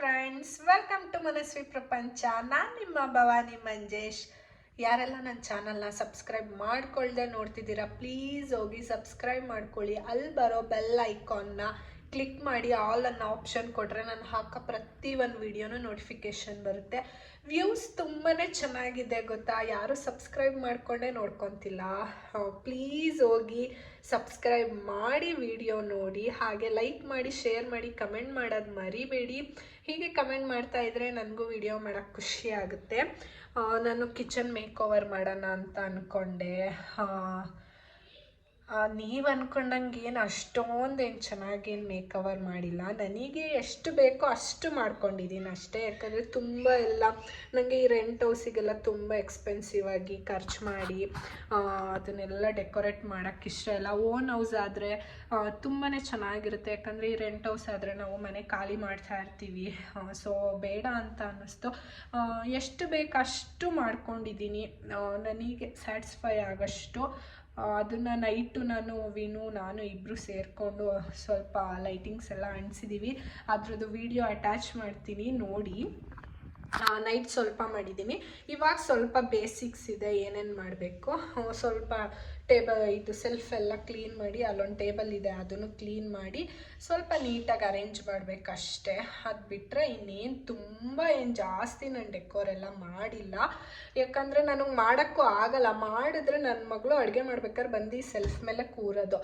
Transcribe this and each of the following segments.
Friends welcome to Manasvi ಪ್ರಪಂಚ ನಾನು ನಿಮ್ಮ ಭವಾನಿ ಮಂಜೇಶ್. ಯಾರೆಲ್ಲ ನನ್ನ ಚಾನಲ್ನ ಸಬ್ಸ್ಕ್ರೈಬ್ ಮಾಡ್ಕೊಳ್ದೆ ನೋಡ್ತಿದ್ದೀರಾ ಪ್ಲೀಸ್ ಹೋಗಿ ಸಬ್ಸ್ಕ್ರೈಬ್ ಮಾಡ್ಕೊಳ್ಳಿ. ಅಲ್ಲಿ ಬರೋ ಬೆಲ್ ಐಕಾನ್ನ ಕ್ಲಿಕ್ ಮಾಡಿ ಆಲ್ ಅನ್ನೋ ಆಪ್ಷನ್ ಕೊಟ್ಟರೆ ನಾನು ಹಾಕೋ ಪ್ರತಿ ಒಂದು ವಿಡಿಯೋನೂ ನೋಟಿಫಿಕೇಷನ್ ಬರುತ್ತೆ. ವ್ಯೂಸ್ ತುಂಬಾ ಚೆನ್ನಾಗಿದೆ ಗೊತ್ತಾ? ಯಾರು ಸಬ್ಸ್ಕ್ರೈಬ್ ಮಾಡಿಕೊಂಡೇ ನೋಡ್ಕೊತಿಲ್ಲ. ಪ್ಲೀಸ್ ಹೋಗಿ ಸಬ್ಸ್ಕ್ರೈಬ್ ಮಾಡಿ ವಿಡಿಯೋ ನೋಡಿ. ಹಾಗೆ ಲೈಕ್ ಮಾಡಿ ಶೇರ್ ಮಾಡಿ ಕಮೆಂಟ್ ಮಾಡೋದು ಮರಿಬೇಡಿ. ಹೀಗೆ ಕಮೆಂಟ್ ಮಾಡ್ತಾ ಇದ್ರೆ ನನಗೂ ವಿಡಿಯೋ ಮಾಡೋಕ್ಕೆ ಖುಷಿ ಆಗುತ್ತೆ. ನಾನು ಕಿಚನ್ ಮೇಕ್ ಓವರ್ ಮಾಡೋಣ ಅಂತ ಅಂದ್ಕೊಂಡೆ ನೀವು ಅಂದ್ಕೊಂಡಂಗೆ ಏನು ಅಷ್ಟೊಂದು ಏನು ಚೆನ್ನಾಗೇನು ಮೇಕವರ್ ಮಾಡಿಲ್ಲ. ನನಗೆ ಎಷ್ಟು ಬೇಕೋ ಅಷ್ಟು ಮಾಡ್ಕೊಂಡಿದ್ದೀನಿ ಅಷ್ಟೇ. ಯಾಕಂದರೆ ತುಂಬ ಎಲ್ಲ ನನಗೆ ಈ ರೆಂಟ್ ಹೌಸಿಗೆಲ್ಲ ತುಂಬ ಎಕ್ಸ್ಪೆನ್ಸಿವ್ ಆಗಿ ಖರ್ಚು ಮಾಡಿ ಅದನ್ನೆಲ್ಲ ಡೆಕೋರೇಟ್ ಮಾಡೋಕ್ಕೆ ಇಷ್ಟ ಇಲ್ಲ. ಓನ್ ಹೌಸ್ ಆದರೆ ತುಂಬಾ ಚೆನ್ನಾಗಿರುತ್ತೆ. ಯಾಕಂದರೆ ಈ ರೆಂಟ್ ಹೌಸ್ ಆದರೆ ನಾವು ಮನೆ ಖಾಲಿ ಮಾಡ್ತಾ ಇರ್ತೀವಿ. ಸೊ ಬೇಡ ಅಂತ ಅನ್ನಿಸ್ತು. ಎಷ್ಟು ಬೇಕು ಅಷ್ಟು ಮಾಡ್ಕೊಂಡಿದ್ದೀನಿ ನನಗೆ ಸ್ಯಾಟಿಸ್ಫೈ ಆಗೋಷ್ಟು. ಅದನ್ನು ನೈಟು ನಾನು, ವಿನು, ನಾನು ಇಬ್ಬರು ಸೇರಿಕೊಂಡು ಸ್ವಲ್ಪ ಲೈಟಿಂಗ್ಸ್ ಎಲ್ಲ ಅಂಟಿಸಿದ್ದೀವಿ ಅದರದ್ದು ವಿಡಿಯೋ ಅಟ್ಯಾಚ್ ಮಾಡ್ತೀನಿ, ನೋಡಿ. ನೈಟ್ ಸ್ವಲ್ಪ ಮಾಡಿದ್ದೀನಿ. ಇವಾಗ ಸ್ವಲ್ಪ ಬೇಸಿಕ್ಸ್ ಇದೆ, ಏನೇನು ಮಾಡಬೇಕು. ಸ್ವಲ್ಪ ಟೇಬಲ್ ಇದು ಸೆಲ್ಫ್ ಎಲ್ಲ ಕ್ಲೀನ್ ಮಾಡಿ, ಅಲ್ಲೊಂದು ಟೇಬಲ್ ಇದೆ ಅದನ್ನು ಕ್ಲೀನ್ ಮಾಡಿ ಸ್ವಲ್ಪ ನೀಟಾಗಿ ಅರೇಂಜ್ ಮಾಡಬೇಕಷ್ಟೇ. ಅದು ಬಿಟ್ಟರೆ ಇನ್ನೇನು ತುಂಬ ಏನು ಜಾಸ್ತಿ ನಾನು ಡೆಕೋರ್ ಎಲ್ಲ ಮಾಡಿಲ್ಲ. ಯಾಕಂದರೆ ನನಗೆ ಮಾಡೋಕ್ಕೂ ಆಗಲ್ಲ. ಮಾಡಿದ್ರೆ ನನ್ನ ಮಗಳು ಅಡುಗೆ ಮಾಡ್ಬೇಕಾದ್ರೆ ಬಂದು ಸೆಲ್ಫ್ ಮೇಲೆ ಕೂರೋದು.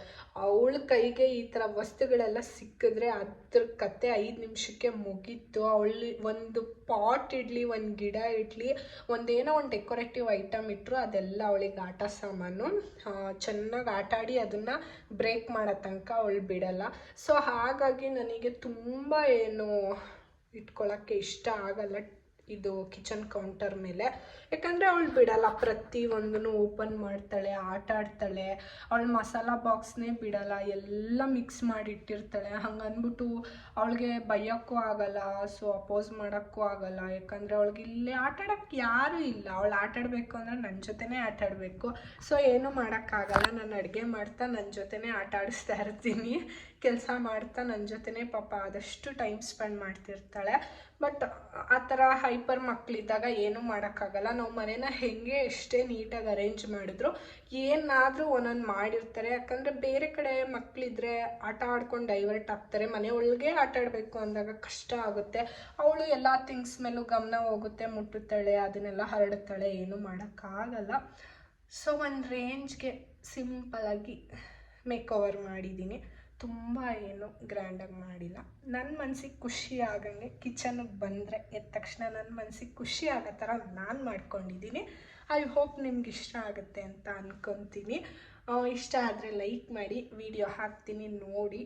ಅವಳ ಕೈಗೆ ಈ ಥರ ವಸ್ತುಗಳೆಲ್ಲ ಸಿಕ್ಕಿದ್ರೆ ಅದ್ರ ಕತೆ ಐದು ನಿಮಿಷಕ್ಕೆ ಮುಗೀತು. ಅವಳು ಒಂದು ಪಾಟ್ ಇಡಲಿ, ಒಂದು ಗಿಡ ಇಡಲಿ, ಒಂದೇನೋ ಒಂದು ಡೆಕೋರೇಟಿವ್ ಐಟಮ್ ಇಟ್ಟರು ಅದೆಲ್ಲ ಅವಳಿಗೆ ಆಟ ಸಾಮಾನು. ಚೆನ್ನಾಗಿ ಆಟ ಆಡಿ ಅದನ್ನು ಬ್ರೇಕ್ ಮಾಡೋ ತನಕ ಅವಳು ಬಿಡಲ್ಲ. ಸೊ ಹಾಗಾಗಿ ನನಗೆ ತುಂಬ ಏನು ಇಟ್ಕೊಳ್ಳೋಕ್ಕೆ ಇಷ್ಟ ಆಗಲ್ಲ. ಇದು ಕಿಚನ್ ಕೌಂಟರ್ ಮೇಲೆ. ಯಾಕಂದರೆ ಅವಳು ಬಿಡಲ್ಲ ಪ್ರತಿ ಒಂದನ್ನು ಓಪನ್ ಮಾಡ್ತಾಳೆ, ಆಟ ಆಡ್ತಾಳೆ. ಅವಳು ಮಸಾಲ ಬಾಕ್ಸ್ನೇ ಬಿಡಲ್ಲ, ಎಲ್ಲ ಮಿಕ್ಸ್ ಮಾಡಿ ಇಟ್ಟಿರ್ತಾಳೆ ಹಂಗೆ ಅಂದ್ಬಿಟ್ಟು ಅವಳಿಗೆ ಬೈಯೋಕ್ಕೂ ಆಗಲ್ಲ ಸೊ ಅಪೋಸ್ ಮಾಡೋಕ್ಕೂ ಆಗಲ್ಲ. ಯಾಕಂದರೆ ಅವಳಿಗೆ ಇಲ್ಲಿ ಆಟ ಆಡೋಕ್ಕೆ ಯಾರೂ ಇಲ್ಲ. ಅವಳು ಆಟಾಡಬೇಕು ಅಂದರೆ ನನ್ನ ಜೊತೆನೇ ಆಟ ಆಡಬೇಕು. ಸೊ ಏನೂ ಮಾಡೋಕ್ಕಾಗಲ್ಲ. ನಾನು ಅಡುಗೆ ಮಾಡ್ತಾ ನನ್ನ ಜೊತೆನೇ ಆಟ ಆಡಿಸ್ತಾ ಇರ್ತೀನಿ. ಕೆಲಸ ಮಾಡ್ತಾ ನನ್ನ ಜೊತೆನೇ ಪಾಪ ಆದಷ್ಟು ಟೈಮ್ ಸ್ಪೆಂಡ್ ಮಾಡ್ತಿರ್ತಾಳೆ. ಬಟ್ ಆ ಥರ ಹೈಪರ್ ಮಕ್ಕಳಿದ್ದಾಗ ಏನೂ ಮಾಡೋಕ್ಕಾಗಲ್ಲ. ನಾವು ಮನೇನ ಹೆಂಗೆ ಎಷ್ಟೇ ನೀಟಾಗಿ ಅರೇಂಜ್ ಮಾಡಿದ್ರು ಏನಾದರೂ ಒಂದೊಂದು ಮಾಡಿರ್ತಾರೆ. ಯಾಕಂದರೆ ಬೇರೆ ಕಡೆ ಮಕ್ಕಳಿದ್ರೆ ಆಟ ಆಡ್ಕೊಂಡು ಡೈವರ್ಟ್ ಆಗ್ತಾರೆ. ಮನೆ ಒಳಗೆ ಆಟ ಆಡಬೇಕು ಅಂದಾಗ ಕಷ್ಟ ಆಗುತ್ತೆ. ಅವಳು ಎಲ್ಲ ಥಿಂಗ್ಸ್ ಮೇಲೂ ಗಮನ ಹೋಗುತ್ತೆ. ಮುಟ್ಟುತ್ತಾಳೆ, ಅದನ್ನೆಲ್ಲ ಹರಡುತ್ತಾಳೆ ಏನೂ ಮಾಡೋಕ್ಕಾಗಲ್ಲ. ಸೊ ಒಂದು ರೇಂಜ್ಗೆ ಸಿಂಪಲಾಗಿ ಮೇಕ್ ಓವರ್ ಮಾಡಿದ್ದೀನಿ ತುಂಬ ಏನು ಗ್ರ್ಯಾಂಡಾಗಿ ಮಾಡಿಲ್ಲ. ನನ್ನ ಮನ್ಸಿಗೆ ಖುಷಿ ಆಗಂಗೆ ಕಿಚನ್ಗೆ ಬಂದರೆ ಎದ್ದ ತಕ್ಷಣ ನನ್ನ ಮನ್ಸಿಗೆ ಖುಷಿ ಆಗೋ ಥರ ನಾನು ಮಾಡ್ಕೊಂಡಿದ್ದೀನಿ ಐ ಹೋಪ್ ನಿಮ್ಗೆ ಇಷ್ಟ ಆಗುತ್ತೆ ಅಂತ ಅಂದ್ಕೊತೀನಿ ಇಷ್ಟ ಆದರೆ ಲೈಕ್ ಮಾಡಿ ವಿಡಿಯೋ ಹಾಕ್ತೀನಿ, ನೋಡಿ.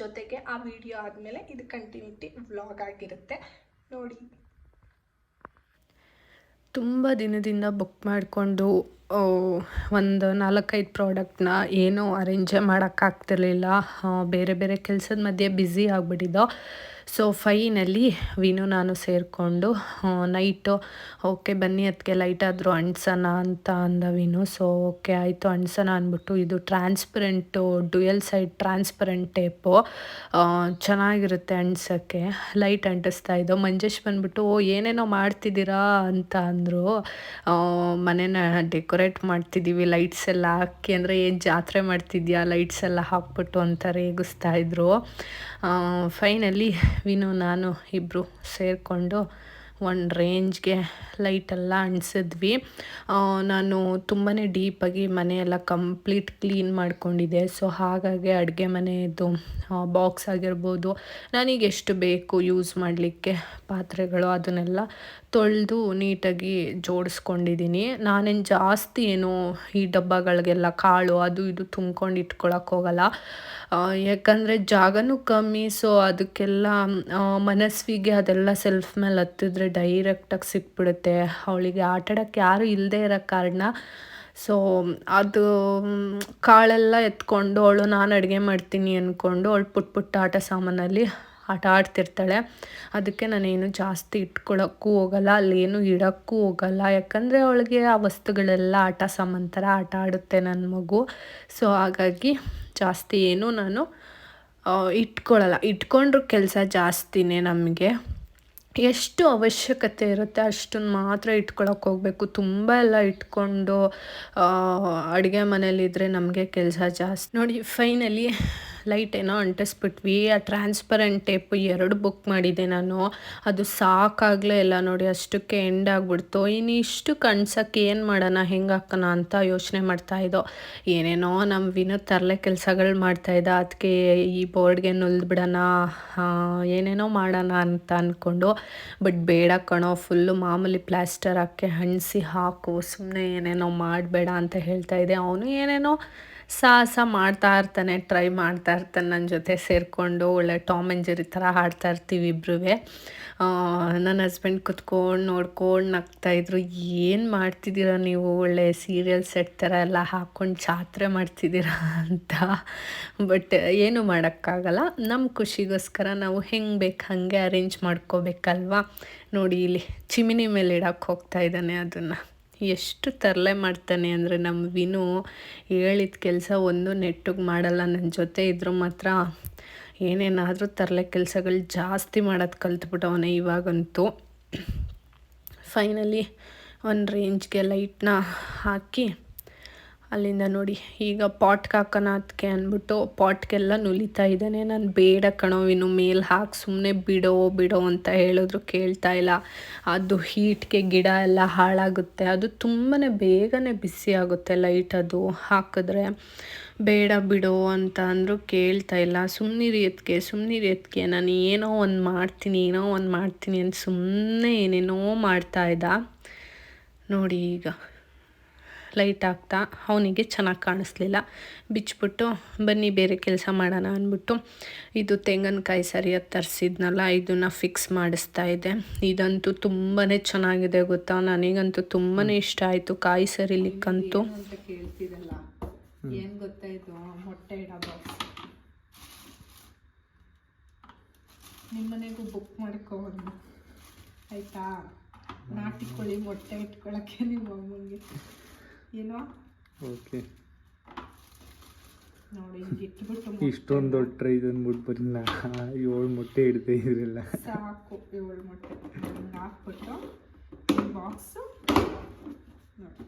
ಜೊತೆಗೆ ಆ ವಿಡಿಯೋ ಆದಮೇಲೆ ಇದು ಕಂಟಿನ್ಯೂಟಿ ವ್ಲಾಗ್ ಆಗಿರುತ್ತೆ. ನೋಡಿ. ತುಂಬ ದಿನದಿಂದ ಬುಕ್ ಮಾಡಿಕೊಂಡು ಒಂದು ನಾಲ್ಕೈದು ಪ್ರಾಡಕ್ಟ್ನ ಏನೂ ಅರೇಂಜೇ ಮಾಡೋಕ್ಕಾಗ್ತಿರ್ಲಿಲ್ಲ. ಬೇರೆ ಬೇರೆ ಕೆಲಸದ ಮಧ್ಯೆ ಬ್ಯುಸಿ ಆಗಿಬಿಟ್ಟಿದ್ದೋ. ಸೊ ಫೈನಲ್ಲಿ ವಿನು ನಾನು ಸೇರಿಕೊಂಡು ನೈಟು ಓಕೆ ಬನ್ನಿ ಅದಕ್ಕೆ ಲೈಟಾದರೂ ಅಂಟ್ಸೋಣ ಅಂತ ಅಂದ ವಿನು ಸೊ ಓಕೆ ಆಯಿತು ಅಂಟ್ಸೋಣ ಅಂದ್ಬಿಟ್ಟು ಇದು transparent dual side transparent tape ಚೆನ್ನಾಗಿರುತ್ತೆ ಅಂಟ್ಸೋಕ್ಕೆ ಲೈಟ್ ಅಂಟಿಸ್ತಾ ಇದ್ದೋ. ಮಂಜೇಶ್ ಬಂದ್ಬಿಟ್ಟು, ಓ, ಏನೇನೋ ಮಾಡ್ತಿದ್ದೀರಾ? ಅಂತ ಅಂದರು. ಮನೇನ ಡೆಕೋರೇಟ್ ಮಾಡ್ತಿದ್ದೀವಿ. ಲೈಟ್ಸ್ ಎಲ್ಲ ಹಾಕಿ, ಅಂದರೆ ಏನು ಜಾತ್ರೆ ಮಾಡ್ತಿದ್ಯಾ? ಲೈಟ್ಸ್ ಎಲ್ಲ ಹಾಕ್ಬಿಟ್ಟು ಅಂತ ರೇಗಿಸ್ತಾ ಇದ್ರು. ಫೈನಲಿ ವಿನು ನಾನು ಇಬ್ಬರು ಸೇರಿಕೊಂಡು ಒಂದು ರೇಂಜ್ಗೆ ಲೈಟೆಲ್ಲ ಅಂಟಿಸಿದ್ವಿ. ನಾನು ತುಂಬಾ ಡೀಪಾಗಿ ಮನೆಯೆಲ್ಲ ಕಂಪ್ಲೀಟ್ ಕ್ಲೀನ್ ಮಾಡಿಕೊಂಡಿದ್ದೆ. ಸೊ ಹಾಗಾಗಿ ಅಡುಗೆ ಮನೆಯದು ಬಾಕ್ಸ್ ಆಗಿರ್ಬೋದು, ನನಗೆ ಎಷ್ಟು ಬೇಕು ಯೂಸ್ ಮಾಡಲಿಕ್ಕೆ ಪಾತ್ರೆಗಳು ಅದನ್ನೆಲ್ಲ ತೊಳೆದು ನೀಟಾಗಿ ಜೋಡಿಸ್ಕೊಂಡಿದ್ದೀನಿ. ನಾನೇನು ಜಾಸ್ತಿ ಏನು ಈ ಡಬ್ಬಗಳಿಗೆಲ್ಲ ಕಾಳು ಅದು ಇದು ತುಂಬ್ಕೊಂಡು ಇಟ್ಕೊಳಕ್ಕೆ ಹೋಗಲ್ಲ. ಯಾಕಂದರೆ ಜಾಗನೂ ಕಮ್ಮಿ ಸೊ ಅದಕ್ಕೆಲ್ಲ ಮನಸ್ವಿಗೆ ಅದೆಲ್ಲ ಸೆಲ್ಫ್ ಮೇಲೆ ಹತ್ತಿದ್ರೆ ಡೈರೆಕ್ಟಾಗಿ ಸಿಕ್ಬಿಡುತ್ತೆ. ಅವಳಿಗೆ ಆಟಾಡೋಕ್ಕೆ ಯಾರೂ ಇಲ್ಲದೆ ಇರೋ ಕಾರಣ. ಸೊ ಅದು ಕಾಳೆಲ್ಲ ಎತ್ಕೊಂಡು ಅವಳು ನಾನು ಅಡುಗೆ ಮಾಡ್ತೀನಿ ಅಂದ್ಕೊಂಡು ಅವಳು ಪುಟ್ಟ ಪುಟ್ಟ ಆಟ ಸಾಮಾನಲ್ಲಿ ಆಟ ಆಡ್ತಿರ್ತಾಳೆ. ಅದಕ್ಕೆ ನಾನೇನು ಜಾಸ್ತಿ ಇಟ್ಕೊಳ್ಳೋಕ್ಕೂ ಹೋಗಲ್ಲ, ಅಲ್ಲೇನು ಇಡೋಕ್ಕೂ ಹೋಗಲ್ಲ. ಯಾಕಂದರೆ ಅವಳಿಗೆ ಆ ವಸ್ತುಗಳೆಲ್ಲ ಆಟ ಸಾಮಾನು ಥರ ಆಟ ಆಡುತ್ತೆ ನನ್ನ ಮಗು. ಸೊ ಹಾಗಾಗಿ ಜಾಸ್ತಿ ಏನು ನಾನು ಇಟ್ಕೊಳ್ಳಲ್ಲ ಇಟ್ಕೊಂಡ್ರೂ ಕೆಲಸ ಜಾಸ್ತಿನೇ ನಮಗೆ. ಎಷ್ಟು ಅವಶ್ಯಕತೆ ಇರುತ್ತೆ ಅಷ್ಟನ್ನು ಮಾತ್ರ ಇಟ್ಕೊಳಕ್ಕೆ ಹೋಗಬೇಕು. ತುಂಬ ಎಲ್ಲ ಇಟ್ಕೊಂಡು ಅಡುಗೆ ಮನೇಲಿದ್ದರೆ ನಮಗೆ ಕೆಲಸ ಜಾಸ್ತಿ. ನೋಡಿ ಫೈನಲಿ ಲೈಟ್ ಏನೋ ಅಂಟಿಸ್ಬಿಟ್ವಿ. ಆ ಟ್ರಾನ್ಸ್ಪರೆಂಟ್ ಟೇಪ್ ಎರಡು ಬುಕ್ ಮಾಡಿದ್ದೆ ನಾನು. ಅದು ಸಾಕಾಗಲೇ ಇಲ್ಲ ನೋಡಿ, ಅಷ್ಟಕ್ಕೆ ಎಂಡ್ ಆಗಿಬಿಡ್ತು. ಇನ್ನು ಇಷ್ಟು ಕಣ್ಸಕ್ಕೆ ಏನು ಮಾಡೋಣ, ಹೆಂಗೆ ಹಾಕೋಣ ಅಂತ ಯೋಚನೆ ಮಾಡ್ತಾ ಇದ್ದೋ. ಏನೇನೋ ನಮ್ಮ ವಿನೋದ್ ತರಲೆ ಕೆಲಸಗಳು ಮಾಡ್ತಾಯಿದ್ದ ಅದಕ್ಕೆ ಈ ಬೋರ್ಡ್ಗೆ ನುಲ್ದ್ಬಿಡೋಣ ಏನೇನೋ ಮಾಡೋಣ ಅಂತ ಅಂದ್ಕೊಂಡು ಬಟ್ ಬೇಡ ಕಣೋ ಫುಲ್ಲು ಮಾಮೂಲಿ ಪ್ಲಾಸ್ಟರ್ ಹಾಕಿ ಹಣಿಸಿ ಹಾಕು. ಸುಮ್ಮನೆ ಏನೇನೋ ಮಾಡಬೇಡ ಅಂತ ಹೇಳ್ತಾ ಇದ್ದೆ. ಅವನು ಏನೇನೋ ಸಾಹಸ ಮಾಡ್ತಾ ಇರ್ತಾನೆ ಟ್ರೈ ಮಾಡ್ತಾ ಇರ್ತಾನೆ ನನ್ನ ಜೊತೆ ಸೇರಿಕೊಂಡು. ಒಳ್ಳೆ ಟಾಮ್ ಆ್ಯಂಡ್ ಜೆರಿ ಥರ ಹಾಡ್ತಾ ಇರ್ತೀವಿ ಇಬ್ಬರೂ ನನ್ನ ಹಸ್ಬೆಂಡ್ ಕುತ್ಕೊಂಡು ನೋಡ್ಕೊಂಡು ನಗ್ತಾಯಿದ್ರು ಏನು ಮಾಡ್ತಿದ್ದೀರಾ ನೀವು? ಒಳ್ಳೆ ಸೀರಿಯಲ್ ಸೆಟ್ ಥರ ಎಲ್ಲ ಹಾಕ್ಕೊಂಡು ಜಾತ್ರೆ ಮಾಡ್ತಿದ್ದೀರಾ ಅಂತ. ಬಟ್ ಏನು ಮಾಡೋಕ್ಕಾಗಲ್ಲ. ನಮ್ಮ ಖುಷಿಗೋಸ್ಕರ ನಾವು ಹೆಂಗೆ ಬೇಕು ಹಾಗೆ ಅರೇಂಜ್ ಮಾಡ್ಕೋಬೇಕಲ್ವಾ? ನೋಡಿ ಇಲ್ಲಿ ಚಿಮಿನಿ ಮೇಲೆ ಇಡೋಕ್ಕೆ ಹೋಗ್ತಾ ಇದ್ದಾನೆ ಅದನ್ನು. ಎಷ್ಟು ತರಲೆ ಮಾಡ್ತಾನೆ ಅಂದರೆ ನಮ್ಮ ವಿನು ಹೇಳಿದ ಕೆಲಸ ಒಂದು ನೆಟ್ಟಗೆ ಮಾಡಲ್ಲ. ನನ್ನ ಜೊತೆ ಇದ್ರೂ ಮಾತ್ರ ಏನೇನಾದರೂ ತರಲೆ ಕೆಲಸಗಳು ಜಾಸ್ತಿ ಮಾಡೋದು ಕಲ್ತ್ಬಿಟ್ಟವನೇ ಇವಾಗಂತೂ. ಫೈನಲಿ ಒಂದು ರೇಂಜ್ಗೆ ಲೈಟ್ನ ಹಾಕಿ ಅಲ್ಲಿಂದ ನೋಡಿ, ಈಗ ಪಾಟ್ಗೆ ಹಾಕೋಣ ಅದಕ್ಕೆ ಅಂದ್ಬಿಟ್ಟು ಪಾಟ್ಗೆಲ್ಲ ನುಲಿತಾ ಇದ್ದಾನೆ. ನಾನು ಬೇಡ ಕಣೋ, ಇನ್ನು ಮೇಲೆ ಹಾಕಿ ಸುಮ್ಮನೆ ಬಿಡೋ ಬಿಡೋ ಅಂತ ಹೇಳಿದ್ರು ಕೇಳ್ತಾ ಇಲ್ಲ. ಅದು ಹೀಟ್ಗೆ ಗಿಡ ಎಲ್ಲ ಹಾಳಾಗುತ್ತೆ. ಅದು ತುಂಬಾ ಬೇಗನೆ ಬಿಸಿ ಆಗುತ್ತೆ ಲೈಟ್ ಅದು. ಹಾಕಿದ್ರೆ ಬೇಡ ಬಿಡೋ ಅಂತ ಅಂದರು ಕೇಳ್ತಾ ಇಲ್ಲ. ಸುಮ್ಮನಿರಿ ಎತ್ಕೆ ಸುಮ್ಮನಿರಿ ಎತ್ಕೆ ನಾನು ಏನೋ ಒಂದು ಮಾಡ್ತೀನಿ, ಏನೋ ಒಂದು ಮಾಡ್ತೀನಿ ಅಂತ ಸುಮ್ಮನೆ ಏನೇನೋ ಮಾಡ್ತಾ ಇದ್ದ. ನೋಡಿ ಈಗ ಲೈಟ್ ಆಗ್ತಾ ಅವನಿಗೆ ಚೆನ್ನಾಗಿ ಕಾಣಿಸ್ಲಿಲ್ಲ. ಬಿಚ್ಚಿಬಿಟ್ಟು ಬನ್ನಿ ಬೇರೆ ಕೆಲಸ ಮಾಡೋಣ ಅಂದ್ಬಿಟ್ಟು ಇದು ತೆಂಗಿನಕಾಯಿ ಸರಿಯಾಗಿ ತರಿಸಿದ್ನಲ್ಲ ಇದನ್ನು ಫಿಕ್ಸ್ ಮಾಡಿಸ್ತಾ ಇದೆ. ಇದಂತೂ ತುಂಬಾ ಚೆನ್ನಾಗಿದೆ ಗೊತ್ತಾ? ನನಗಂತೂ ತುಂಬಾ ಇಷ್ಟ ಆಯಿತು ಕಾಯಿ ಸರಿಲಿಕ್ಕಂತೂ. ಅಂತ ಕೇಳ್ತಿದಲ್ಲ ಏನು ಗೊತ್ತಾಯಿತು ಮೊಟ್ಟೆ ಇಡೋ ಬಾಕ್ಸ್. ನಿಮ್ಮನೆಗೂ ಬುಕ್ ಆಯ್ತಾ? ನಾಟಿ ಕೋಳಿ ಮೊಟ್ಟೆ ಇಟ್ಕೊಳಕ್ಕೆ ನಿಮ್ಮ ಅಮ್ಮಂಗೆ. ಏನೋ? ಓಕೆ. ನೋಡಿ ಹಿಂಗೆ ಇಟ್ಬಿಟ್ಟು ಇಷ್ಟೊಂದು ದೊಡ್ಡ ಟ್ರೈ ಅಂದ್ಬಿಟ್ಟು ಏಳು ಮೊಟ್ಟೆ ಇಡ್ತಾ ಇದ್ರಲ್ಲ. ಸಾಕು ಏಳು ಮೊಟ್ಟೆ. ಹಾಕ್ಬಿಟ್ಟು ಬಾಕ್ಸು ನೋಡಿ.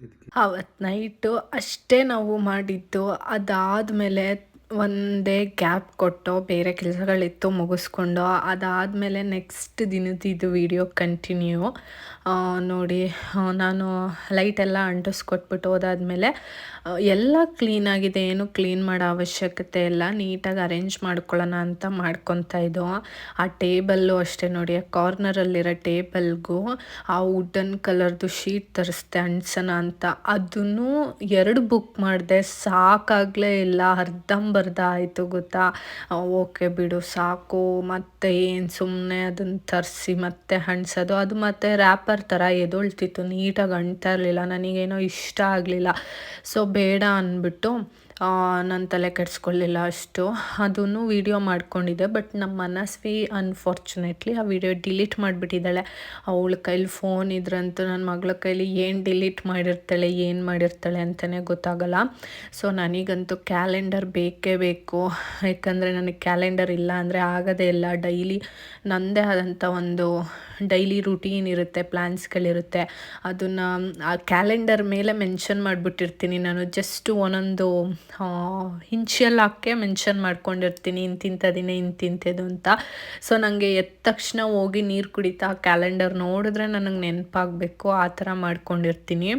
ಅದಕ್ಕೆ ಅವತ್ತು ನೈಟು ಅಷ್ಟೇ ನಾವು ಮಾಡಿದ್ದು. ಅದಾದಮೇಲೆ ಒಂದೇ ಗ್ಯಾಪ್ ಕೊಟ್ಟು ಬೇರೆ ಕೆಲಸಗಳಿತ್ತು ಮುಗಿಸ್ಕೊಂಡು, ಅದಾದಮೇಲೆ ನೆಕ್ಸ್ಟ್ ದಿನದಿದ್ದು ವಿಡಿಯೋ ಕಂಟಿನ್ಯೂ ನೋಡಿ ನಾನು ಲೈಟೆಲ್ಲ ಅಂಟಿಸ್ಕೊಟ್ಬಿಟ್ಟು ಹೋದಾದ್ಮೇಲೆ ಎಲ್ಲ ಕ್ಲೀನಾಗಿದೆ ಏನು ಕ್ಲೀನ್ ಮಾಡೋ ಅವಶ್ಯಕತೆ ಇಲ್ಲ, ನೀಟಾಗಿ ಅರೇಂಜ್ ಮಾಡ್ಕೊಳ್ಳೋಣ ಅಂತ ಮಾಡ್ಕೊತಾ ಇದ್ದೋ, ಆ ಟೇಬಲ್ಲು ಅಷ್ಟೇ ನೋಡಿ, ಆ ಕಾರ್ನರಲ್ಲಿರೋ ಟೇಬಲ್ಗೂ ಆ ವುಡನ್ ಕಲರ್ದು ಶೀಟ್ ತರಿಸ್ದೆ ಅಂಟ್ಸೋಣ ಅಂತ. ಅದನ್ನು ಎರಡು ಬುಕ್ ಮಾಡಿದೆ, ಸಾಕಾಗಲೇ ಇಲ್ಲ, ಅರ್ಧಂಬರ್ಧ ಆಯಿತು ಗೊತ್ತಾ? ಓಕೆ ಬಿಡು, ಸಾಕು. ಮತ್ತೆ ಏನು ಸುಮ್ಮನೆ ಅದನ್ನು ತರಿಸಿ, ಮತ್ತೆ ಹಣ್ಸೋದು. ಅದು ಮತ್ತೆ ರ್ಯಾಪರ್ ಥರ ಎದೊಳ್ತಿತ್ತು, ನೀಟಾಗಿ ಅಂಟ್ತಾ ಇರಲಿಲ್ಲ. ನನಗೇನೋ ಇಷ್ಟ ಆಗಲಿಲ್ಲ. ಸೊ ಬೇಡ ಅಂದ್ಬಿಟ್ಟು ನನ್ನ ತಲೆ ಕೆಡಿಸ್ಕೊಳ್ಳಿಲ್ಲ ಅಷ್ಟು. ಅದನ್ನು ವೀಡಿಯೋ ಮಾಡ್ಕೊಂಡಿದ್ದೆ ಬಟ್ ನಮ್ಮ ಮನಸ್ವಿ ಅನ್ಫಾರ್ಚುನೇಟ್ಲಿ ಆ ವಿಡಿಯೋ ಡಿಲೀಟ್ ಮಾಡಿಬಿಟ್ಟಿದ್ದಾಳೆ. ಅವಳ ಕೈಲಿ ಫೋನ್ ಇದ್ರಂತೂ ನನ್ನ ಮಗಳ ಕೈಲಿ ಏನು ಡಿಲೀಟ್ ಮಾಡಿರ್ತಾಳೆ, ಏನು ಮಾಡಿರ್ತಾಳೆ ಅಂತಲೇ ಗೊತ್ತಾಗಲ್ಲ. ಸೊ ನನಗಂತೂ ಕ್ಯಾಲೆಂಡರ್ ಬೇಕೇ ಬೇಕು. ಯಾಕಂದರೆ ನನಗೆ ಕ್ಯಾಲೆಂಡರ್ ಇಲ್ಲ ಅಂದರೆ ಆಗೋದೇ ಇಲ್ಲ. ಡೈಲಿ ನನ್ನದೇ ಆದಂಥ ಒಂದು ಡೈಲಿ ರುಟೀನ್ ಇರುತ್ತೆ ಪ್ಲ್ಯಾನ್ಸ್ಗಳಿರುತ್ತೆ ಅದನ್ನು ಆ ಕ್ಯಾಲೆಂಡರ್ ಮೇಲೆ ಮೆನ್ಷನ್ ಮಾಡಿಬಿಟ್ಟಿರ್ತೀನಿ ನಾನು. ಜಸ್ಟ್ ಒಂದೊಂದು ಹಿಂಚಿಯಲ್ಲಿ ಹಾಕಿ ಮೆನ್ಷನ್ ಮಾಡ್ಕೊಂಡಿರ್ತೀನಿ, ಇಂತಿಂತ ದಿನ ಇಂತಿಂಥದ್ದು ಅಂತ. ಸೊ ನನಗೆ ಎದ್ದ ತಕ್ಷಣ ಹೋಗಿ ನೀರು ಕುಡಿತಾ ಕ್ಯಾಲೆಂಡರ್ ನೋಡಿದ್ರೆ ನನಗೆ ನೆನಪಾಗಬೇಕು, ಆ ಥರ ಮಾಡ್ಕೊಂಡಿರ್ತೀನಿ.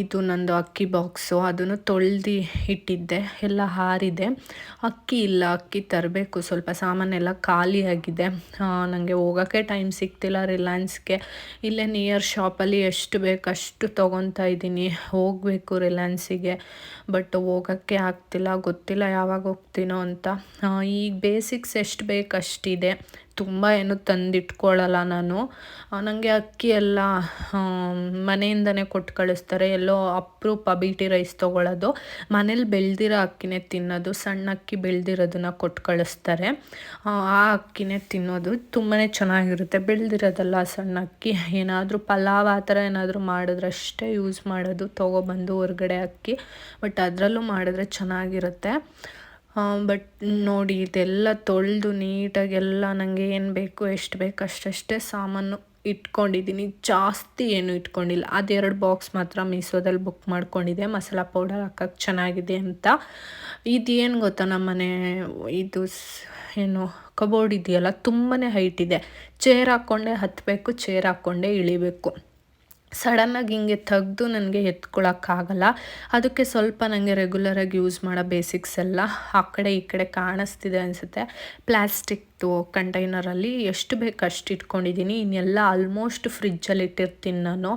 ಇದು ನಂದು ಅಕ್ಕಿ ಬಾಕ್ಸು ಅದನ್ನು ತೊಳ್ದು ಇಟ್ಟಿದ್ದೆ, ಎಲ್ಲ ಹಾರಿದೆ. ಅಕ್ಕಿ ಇಲ್ಲ, ಅಕ್ಕಿ ತರಬೇಕು, ಸ್ವಲ್ಪ ಸಾಮಾನೆಲ್ಲ ಖಾಲಿಯಾಗಿದೆ ನನಗೆ ಹೋಗೋಕ್ಕೆ ಟೈಮ್ ಸಿಗ್ತಿಲ್ಲ ರಿಲಯನ್ಸ್ಗೆ ಇಲ್ಲೇ ನಿಯರ್ ಶಾಪಲ್ಲಿ ಎಷ್ಟು ಬೇಕು ಅಷ್ಟು ತೊಗೊತಾ ಇದ್ದೀನಿ, ಹೋಗಬೇಕು ರಿಲಯನ್ಸಿಗೆ ಬಟ್ ಹೋಗೋಕ್ಕೆ ಆಗ್ತಿಲ್ಲ ಗೊತ್ತಿಲ್ಲ ಯಾವಾಗ ಹೋಗ್ತೀನೋ ಅಂತ. ಈಗ ಬೇಸಿಕ್ಸ್ ಎಷ್ಟು ಬೇಕು ಅಷ್ಟಿದೆ ತುಂಬ ಏನು ತಂದಿಟ್ಕೊಳ್ಳಲ್ಲ ನಾನು. ನನಗೆ ಅಕ್ಕಿ ಎಲ್ಲ ಮನೆಯಿಂದನೇ ಕೊಟ್ಟು ಕಳಿಸ್ತಾರೆ. ಎಲ್ಲೋ ಅಪರೂಪ ಬೀಟಿ ರೈಸ್ ತೊಗೊಳ್ಳೋದು ಮನೇಲಿ ಬೆಳೆದಿರೋ ಅಕ್ಕಿನೇ ತಿನ್ನೋದು, ಸಣ್ಣ ಅಕ್ಕಿ ಬೆಳೆದಿರೋದನ್ನ ಕೊಟ್ಟು ಕಳಿಸ್ತಾರೆ. ಆ ಅಕ್ಕಿನೇ ತಿನ್ನೋದು ತುಂಬಾ ಚೆನ್ನಾಗಿರುತ್ತೆ. ಬೆಳೆದಿರೋದಲ್ಲ ಸಣ್ಣ ಅಕ್ಕಿ, ಏನಾದರೂ ಪಲಾವ್ ಆ ಥರ ಏನಾದರೂ ಮಾಡಿದ್ರೆ ಅಷ್ಟೇ ಯೂಸ್ ಮಾಡೋದು ತೊಗೊಬಂದು ಹೊರಗಡೆ ಅಕ್ಕಿ. ಬಟ್ ಅದರಲ್ಲೂ ಮಾಡಿದ್ರೆ ಚೆನ್ನಾಗಿರುತ್ತೆ. ಬಟ್ ನೋಡಿ ಇದೆಲ್ಲ ತೊಳೆದು ನೀಟಾಗಿ ಎಲ್ಲ ನನಗೆ ಏನು ಬೇಕು, ಎಷ್ಟು ಬೇಕು ಅಷ್ಟಷ್ಟೇ ಸಾಮಾನು ಇಟ್ಕೊಂಡಿದ್ದೀನಿ. ಜಾಸ್ತಿ ಏನು ಇಟ್ಕೊಂಡಿಲ್ಲ. ಅದೆರಡು ಬಾಕ್ಸ್ ಮಾತ್ರ ಮೀಸೋದಲ್ಲಿ ಬುಕ್ ಮಾಡ್ಕೊಂಡಿದ್ದೆ. ಮಸಾಲ ಪೌಡರ್ ಹಾಕಕ್ಕೆ ಚೆನ್ನಾಗಿದೆ ಅಂತ. ಇದೇನು ಗೊತ್ತಾ ನಮ್ಮನೆ ಇದು ಏನು ಕಬೋರ್ಡ್ ಇದೆಯಲ್ಲ ತುಂಬಾ ಹೈಟ್ ಇದೆ. ಚೇರ್ ಹಾಕ್ಕೊಂಡೆ ಹತ್ತಬೇಕು ಚೇರ್ ಹಾಕ್ಕೊಂಡೆ ಇಳಿಬೇಕು. ಸಡನ್ನಾಗಿ ಹಿಂಗೆ ತೆಗ್ದು ನನಗೆ ಎತ್ಕೊಳ್ಳೋಕ್ಕಾಗಲ್ಲ ಅದಕ್ಕೆ ಸ್ವಲ್ಪ ನನಗೆ ರೆಗ್ಯುಲರಾಗಿ ಯೂಸ್ ಮಾಡೋ ಬೇಸಿಕ್ಸ್ ಎಲ್ಲ ಆ ಕಡೆ ಈ ಕಡೆ ಕಾಣಿಸ್ತಿದೆ ಅನಿಸುತ್ತೆ. ಪ್ಲ್ಯಾಸ್ಟಿಕ್ದು ಕಂಟೈನರಲ್ಲಿ ಎಷ್ಟು ಬೇಕು ಅಷ್ಟು ಇಟ್ಕೊಂಡಿದ್ದೀನಿ. ಇನ್ನೆಲ್ಲ ಆಲ್ಮೋಸ್ಟ್ ಫ್ರಿಜ್ಜಲ್ಲಿ ಇಟ್ಟಿರ್ತೀನಿ ನಾನು.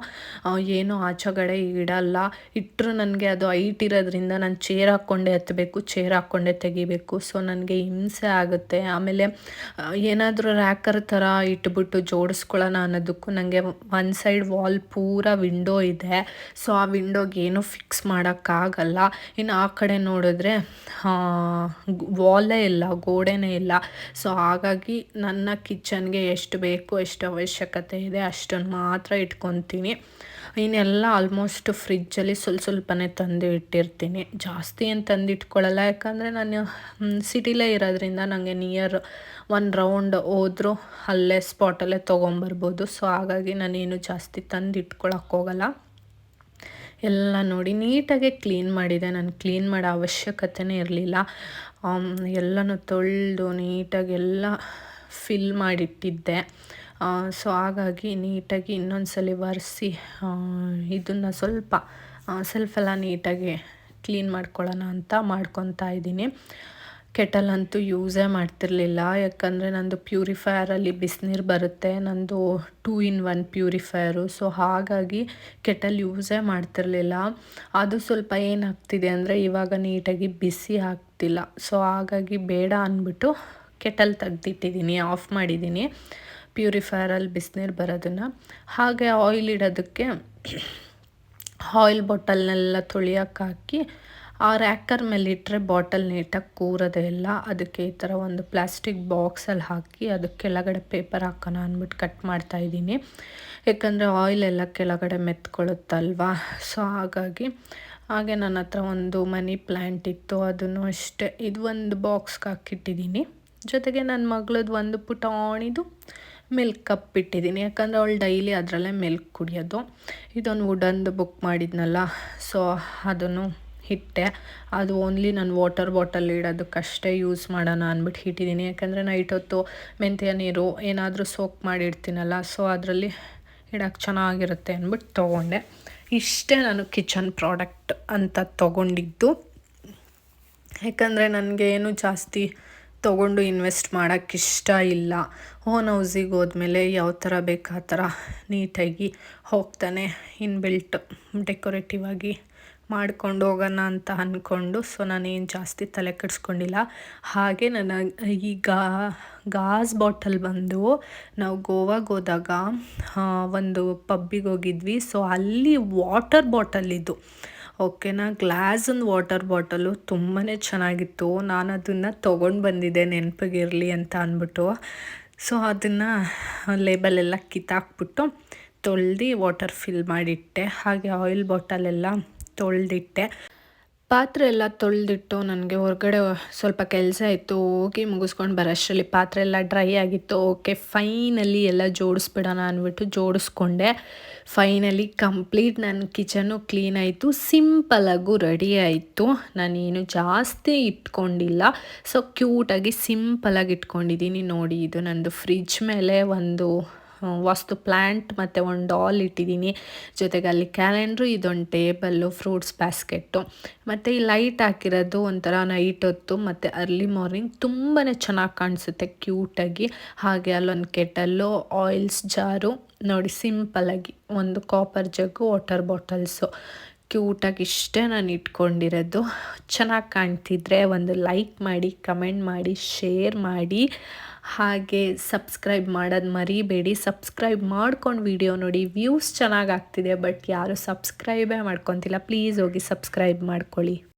ಆ, ಏನು ಆಚೆಗಡೆ ಇಡಲ್ಲ. ಇಟ್ಟರು ನನಗೆ ಅದು ಹೈಟ್ ಇರೋದ್ರಿಂದ ನಾನು ಚೇರ್ ಹಾಕ್ಕೊಂಡೆ ಎತ್ತಬೇಕು ಚೇರ್ ಹಾಕ್ಕೊಂಡೆ ತೆಗಿಬೇಕು. ಸೊ ನನಗೆ ಹಿಂಸೆ ಆಗುತ್ತೆ. ಆಮೇಲೆ ಏನಾದರೂ ರ್ಯಾಕರ್ ಥರ ಇಟ್ಬಿಟ್ಟು ಜೋಡಿಸ್ಕೊಳ್ಳೋಣ ಅನ್ನೋದಕ್ಕೂ ನನಗೆ ಒನ್ ಸೈಡ್ ವಾಲ್ ಪೂರ ವಿಂಡೋ ಇದೆ. ಸೊ ಆ ವಿಂಡೋಗೆ ಏನು ಫಿಕ್ಸ್ ಮಾಡೋಕ್ಕಾಗಲ್ಲ. ಇನ್ನು ಆ ಕಡೆ ನೋಡಿದ್ರೆ ವಾಲೇ ಇಲ್ಲ ಗೋಡೆನೇ ಇಲ್ಲ. ಸೊ ಹಾಗಾಗಿ ನನ್ನ ಕಿಚನ್ಗೆ ಎಷ್ಟು ಬೇಕು ಎಷ್ಟು ಅವಶ್ಯಕತೆ ಇದೆ ಅಷ್ಟನ್ನು ಮಾತ್ರ ಇಟ್ಕೊತೀನಿ. ಇನ್ನೆಲ್ಲ ಆಲ್ಮೋಸ್ಟ್ ಫ್ರಿಜ್ಜಲ್ಲಿ ಸ್ವಲ್ಪ ಸ್ವಲ್ಪನೇ ತಂದು ಇಟ್ಟಿರ್ತೀನಿ. ಜಾಸ್ತಿ ಏನು ತಂದು ಇಟ್ಕೊಳ್ಳಲ್ಲ ಯಾಕಂದರೆ ನಾನು ಸಿಟಿಲೇ ಇರೋದ್ರಿಂದ ನನಗೆ ನಿಯರ್ ಒನ್ ರೌಂಡ್ ಹೋದರೂ ಅಲ್ಲೇ ಸ್ಪಾಟಲ್ಲೇ ತೊಗೊಂಬರ್ಬೋದು. ಸೊ ಹಾಗಾಗಿ ನಾನೇನು ಜಾಸ್ತಿ ತಂದು ಇಟ್ಕೊಳಕ್ಕೆ ಹೋಗಲ್ಲ ಎಲ್ಲ ನೋಡಿ ನೀಟಾಗೆ ಕ್ಲೀನ್ ಮಾಡಿದೆ. ನಾನು ಕ್ಲೀನ್ ಮಾಡೋ ಅವಶ್ಯಕತೆನೇ ಇರಲಿಲ್ಲ. ಎಲ್ಲನೂ ತೊಳೆದು ನೀಟಾಗಿ ಎಲ್ಲ ಫಿಲ್ ಮಾಡಿಟ್ಟಿದ್ದೆ. ಸೊ ಹಾಗಾಗಿ ನೀಟಾಗಿ ಇನ್ನೊಂದ್ಸಲ ಒರೆಸಿ ಇದನ್ನು ಸ್ವಲ್ಪ ಸೆಲ್ಫ್ ಎಲ್ಲ ನೀಟಾಗಿ ಕ್ಲೀನ್ ಮಾಡ್ಕೊಳ್ಳೋಣ ಅಂತ ಮಾಡ್ಕೊತಾ ಇದ್ದೀನಿ. ಕೆಟಲ್ ಅಂತೂ ಯೂಸೇ ಮಾಡ್ತಿರಲಿಲ್ಲ. ಯಾಕಂದರೆ ನಂದು ಪ್ಯೂರಿಫೈಯರಲ್ಲಿ ಬಿಸಿನೀರು ಬರುತ್ತೆ. ನಂದು two in one purifier so ಹಾಗಾಗಿ ಕೆಟಲ್ ಯೂಸೇ ಮಾಡ್ತಿರಲಿಲ್ಲ. ಅದು ಸ್ವಲ್ಪ ಏನಾಗ್ತಿದೆ ಅಂದರೆ ಇವಾಗ ನೀಟಾಗಿ ಬಿಸಿ ಆಗ್ತಿಲ್ಲ. ಸೊ ಹಾಗಾಗಿ ಬೇಡ ಅಂದ್ಬಿಟ್ಟು ಕೆಟಲ್ ತೆಗ್ದಿಟ್ಟಿದ್ದೀನಿ ಆಫ್ ಮಾಡಿದ್ದೀನಿ ಪ್ಯೂರಿಫೈಯರಲ್ಲಿ ಬಿಸಿನೀರು ಬರೋದನ್ನು. ಹಾಗೆ ಆಯಿಲ್ ಇಡೋದಕ್ಕೆ ಆಯಿಲ್ ಬಾಟಲ್ನೆಲ್ಲ ತೊಳಿಯೋಕೆ ಹಾಕಿ ಆ ರ್ಯಾಕರ್ ಮೇಲೆ ಇಟ್ಟರೆ ಬಾಟಲ್ ನೀಟಾಗಿ ಕೂರೋದೇ ಇಲ್ಲ. ಅದಕ್ಕೆ ಈ ಥರ ಒಂದು ಪ್ಲಾಸ್ಟಿಕ್ ಬಾಕ್ಸಲ್ಲಿ ಹಾಕಿ ಅದಕ್ಕೆ ಕೆಳಗಡೆ ಪೇಪರ್ ಹಾಕೋಣ ಅಂದ್ಬಿಟ್ಟು ಕಟ್ ಮಾಡ್ತಾ ಇದ್ದೀನಿ. ಯಾಕಂದರೆ ಆಯಿಲ್ ಎಲ್ಲ ಕೆಳಗಡೆ ಮೆತ್ಕೊಳ್ಳುತ್ತಲ್ವಾ? ಸೊ ಹಾಗಾಗಿ ಹಾಗೆ ನನ್ನ ಹತ್ರ ಒಂದು ಮನಿ ಪ್ಲ್ಯಾಂಟ್ ಇತ್ತು. ಅದನ್ನು ಅಷ್ಟೇ. ಇದು ಒಂದು ಬಾಕ್ಸ್ಗೆ ಹಾಕಿಟ್ಟಿದ್ದೀನಿ. ಜೊತೆಗೆ ನನ್ನ ಮಗಳದ್ದು ಒಂದು ಪುಟಾಣಿದು ಮಿಲ್ಕ್ ಕಪ್ ಇಟ್ಟಿದ್ದೀನಿ. ಯಾಕಂದರೆ ಅವಳು ಡೈಲಿ ಅದರಲ್ಲೇ ಮಿಲ್ಕ್ ಕುಡಿಯೋದು. ಇದೊಂದು ವುಡನ್ದು ಬುಕ್ ಮಾಡಿದ್ನಲ್ಲ. ಸೊ ಅದನ್ನು ಇಟ್ಟೆ ಅದು ಓನ್ಲಿ ನಾನು ವಾಟರ್ ಬಾಟಲ್ ಇಡೋದಕ್ಕಷ್ಟೇ ಯೂಸ್ ಮಾಡೋಣ ಅಂದ್ಬಿಟ್ಟು ಇಟ್ಟಿದ್ದೀನಿ ಯಾಕಂದರೆ ನೈಟ್ ಹೊತ್ತು ಮೆಂತ್ಯ ನೀರು ಏನಾದರೂ ಸೋಕ್ ಮಾಡಿರ್ತೀನಲ್ಲ ಸೊ ಅದರಲ್ಲಿ ಇಡೋಕ್ಕೆ ಚೆನ್ನಾಗಿರುತ್ತೆ ಅಂದ್ಬಿಟ್ಟು ತೊಗೊಂಡೆ. ಇಷ್ಟೇ ನಾನು ಕಿಚನ್ ಪ್ರಾಡಕ್ಟ್ ಅಂತ ತೊಗೊಂಡಿದ್ದು. ಯಾಕಂದರೆ ನನಗೆ ಏನು ಜಾಸ್ತಿ ತೊಗೊಂಡು ಇನ್ವೆಸ್ಟ್ ಮಾಡೋಕ್ಕೆ ಇಷ್ಟ ಇಲ್ಲ. ಓನ್ ಹೌಸಿಗೆ ಹೋದ್ಮೇಲೆ ಯಾವ ಥರ ಬೇಕು ಆ ಥರ ನೀಟಾಗಿ ಹೋಗ್ತಾನೆ. ಇನ್ಬಿಲ್ಟ್ ಡೆಕೋರೇಟಿವ್ ಆಗಿ ಮಾಡ್ಕೊಂಡು ಹೋಗೋಣ ಅಂತ ಅಂದ್ಕೊಂಡು, ಸೊ ನಾನೇನು ಜಾಸ್ತಿ ತಲೆ ಕೆಡಿಸ್ಕೊಂಡಿಲ್ಲ. ಹಾಗೆ ನನ್ನ ಈಗ ಗಾಸ್ ಬಾಟಲ್ ಬಂದು ನಾವು ಗೋವಾಗೆ ಹೋದಾಗ ಒಂದು ಪಬ್ಬಿಗೆ ಹೋಗಿದ್ವಿ. ಸೊ ಅಲ್ಲಿ ವಾಟರ್ ಬಾಟಲ್ ಇದು ಓಕೆನಾ? ಒಂದು ವಾಟರ್ ಬಾಟಲು ತುಂಬಾ ಚೆನ್ನಾಗಿತ್ತು. ನಾನು ಅದನ್ನು ತೊಗೊಂಡು ಬಂದಿದ್ದೆ ನೆನಪಿಗಿರಲಿ ಅಂತ ಅಂದ್ಬಿಟ್ಟು. ಸೊ ಅದನ್ನು ಲೇಬಲೆಲ್ಲ ಕಿತ್ತಾಕ್ಬಿಟ್ಟು ತೊಳ್ದು ವಾಟರ್ ಫಿಲ್ ಮಾಡಿಟ್ಟೆ. ಹಾಗೆ ಆಯಿಲ್ ಬಾಟಲೆಲ್ಲ ತೊಳೆದಿಟ್ಟೆ. ಪಾತ್ರೆ ಎಲ್ಲ ತೊಳೆದಿಟ್ಟು ನನಗೆ ಹೊರಗಡೆ ಸ್ವಲ್ಪ ಕೆಲಸ ಇತ್ತು, ಹೋಗಿ ಮುಗಿಸ್ಕೊಂಡು ಬರೋಷ್ಟರಲ್ಲಿ ಪಾತ್ರೆ ಎಲ್ಲ ಡ್ರೈ ಆಗಿತ್ತು. ಓಕೆ ಫೈನಲಿ ಎಲ್ಲ ಜೋಡಿಸ್ಬಿಡೋಣ ಅಂದ್ಬಿಟ್ಟು ಜೋಡಿಸ್ಕೊಂಡೆ. ಫೈನಲಿ ಕಂಪ್ಲೀಟ್ ನನ್ನ ಕಿಚನು ಕ್ಲೀನ್ ಆಯಿತು ಸಿಂಪಲಾಗೂ ರೆಡಿ ಆಯಿತು. ನಾನೇನು ಜಾಸ್ತಿ ಇಟ್ಕೊಂಡಿಲ್ಲ. ಸೊ ಕ್ಯೂಟಾಗಿ ಸಿಂಪಲಾಗಿ ಇಟ್ಕೊಂಡಿದ್ದೀನಿ ನೋಡಿ, ಇದು ನನ್ನದು ಫ್ರಿಜ್ ಮೇಲೆ ಒಂದು ವಾಸ್ತು ಪ್ಲ್ಯಾಂಟ್ ಮತ್ತು ಒಂದು ಡಾಲ್ ಇಟ್ಟಿದ್ದೀನಿ. ಜೊತೆಗೆ ಅಲ್ಲಿ ಕ್ಯಾಲೆಂಡ್ರು, ಇದೊಂದು ಟೇಬಲ್ಲು, ಫ್ರೂಟ್ಸ್ ಬ್ಯಾಸ್ಕೆಟ್ಟು. ಮತ್ತು ಈ ಲೈಟ್ ಹಾಕಿರೋದು ಒಂಥರ ನೈಟ್ ಹೊತ್ತು ಮತ್ತು ಅರ್ಲಿ ಮಾರ್ನಿಂಗ್ ತುಂಬಾ ಚೆನ್ನಾಗಿ ಕಾಣಿಸುತ್ತೆ ಕ್ಯೂಟಾಗಿ. ಹಾಗೆ ಅಲ್ಲೊಂದು ಕೆಟಲ್ಲು, ಆಯಿಲ್ಸ್, ಜಾರು. ನೋಡಿ ಸಿಂಪಲಾಗಿ ಒಂದು ಕಾಪರ್ ಜಗ್ಗು ವಾಟರ್ ಬಾಟಲ್ಸು. ಕ್ಯೂಟಾಗಿ ಇಷ್ಟೇ ನಾನು ಇಟ್ಕೊಂಡಿರೋದು. ಚೆನ್ನಾಗಿ ಕಾಣ್ತಿದ್ರೆ ಒಂದು ಲೈಕ್ ಮಾಡಿ, ಕಮೆಂಟ್ ಮಾಡಿ, ಶೇರ್ ಮಾಡಿ. ಹಾಗೆ ಸಬ್ಸ್ಕ್ರೈಬ್ ಮಾಡೋದು ಮರಿಬೇಡಿ. ಸಬ್ಸ್ಕ್ರೈಬ್ ಮಾಡ್ಕೊಂಡು ವಿಡಿಯೋ ನೋಡಿ ವ್ಯೂಸ್ ಚೆನ್ನಾಗಾಗ್ತಿದೆ ಬಟ್ ಯಾರು ಸಬ್ಸ್ಕ್ರೈಬೇ ಮಾಡ್ಕೊತಿಲ್ಲ. ಪ್ಲೀಸ್ ಹೋಗಿ ಸಬ್ಸ್ಕ್ರೈಬ್ ಮಾಡ್ಕೊಳ್ಳಿ.